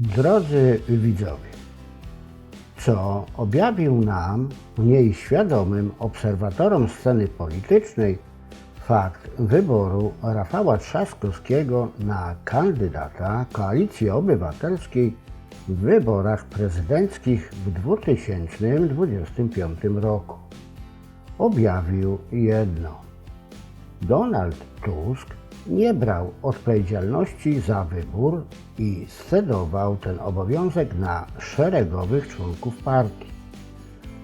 Drodzy widzowie, co objawił nam, mniej świadomym obserwatorom sceny politycznej, fakt wyboru Rafała Trzaskowskiego na kandydata Koalicji Obywatelskiej w wyborach prezydenckich w 2025 roku. Objawił jedno. Donald Tusk nie brał odpowiedzialności za wybór i scedował ten obowiązek na szeregowych członków partii,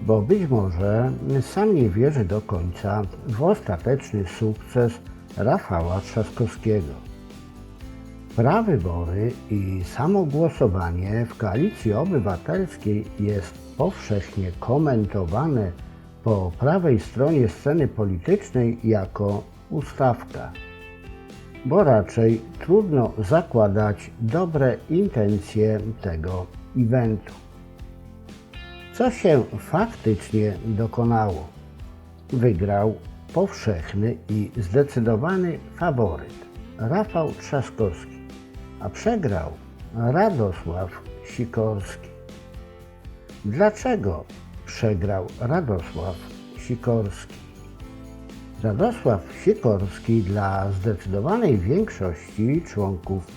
bo być może sam nie wierzy do końca w ostateczny sukces Rafała Trzaskowskiego. Prawybory i samo głosowanie w koalicji obywatelskiej jest powszechnie komentowane po prawej stronie sceny politycznej jako ustawka, bo raczej trudno zakładać dobre intencje tego eventu. Co się faktycznie dokonało? Wygrał powszechny i zdecydowany faworyt Rafał Trzaskowski, a przegrał Radosław Sikorski. Dlaczego przegrał Radosław Sikorski? Radosław Sikorski dla zdecydowanej większości członków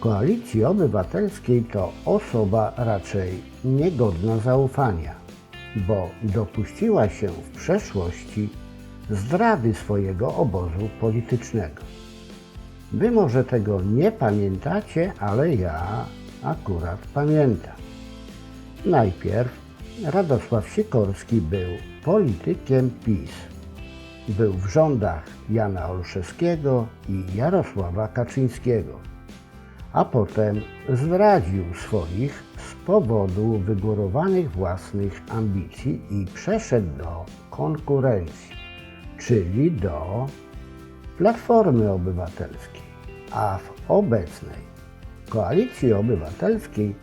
Koalicji Obywatelskiej to osoba raczej niegodna zaufania, bo dopuściła się w przeszłości zdrady swojego obozu politycznego. Wy może tego nie pamiętacie, ale ja akurat pamiętam. Najpierw Radosław Sikorski był politykiem PiS. Był w rządach Jana Olszewskiego i Jarosława Kaczyńskiego, a potem zdradził swoich z powodu wygórowanych własnych ambicji i przeszedł do konkurencji, czyli do Platformy Obywatelskiej, a w obecnej Koalicji Obywatelskiej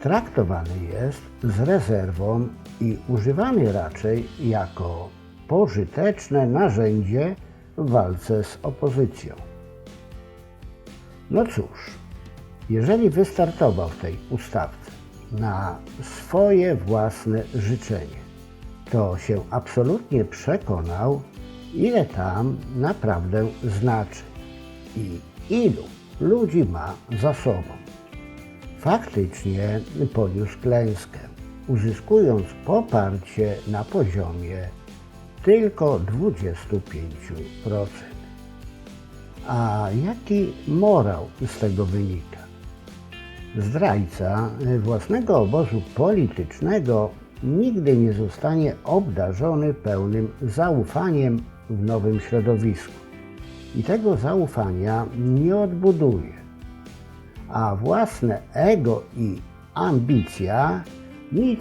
traktowany jest z rezerwą i używany raczej jako pożyteczne narzędzie w walce z opozycją. No cóż, jeżeli wystartował w tej ustawce na swoje własne życzenie, to się absolutnie przekonał, ile tam naprawdę znaczy i ilu ludzi ma za sobą. Faktycznie poniósł klęskę, uzyskując poparcie na poziomie tylko 25%. A jaki morał z tego wynika? Zdrajca własnego obozu politycznego nigdy nie zostanie obdarzony pełnym zaufaniem w nowym środowisku i tego zaufania nie odbuduje. A własne ego i ambicja nic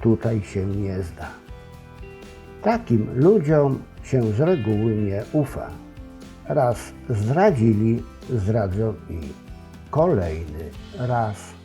tutaj się nie zda. Takim ludziom się z reguły nie ufa. Raz zdradzili, zdradzą i kolejny raz.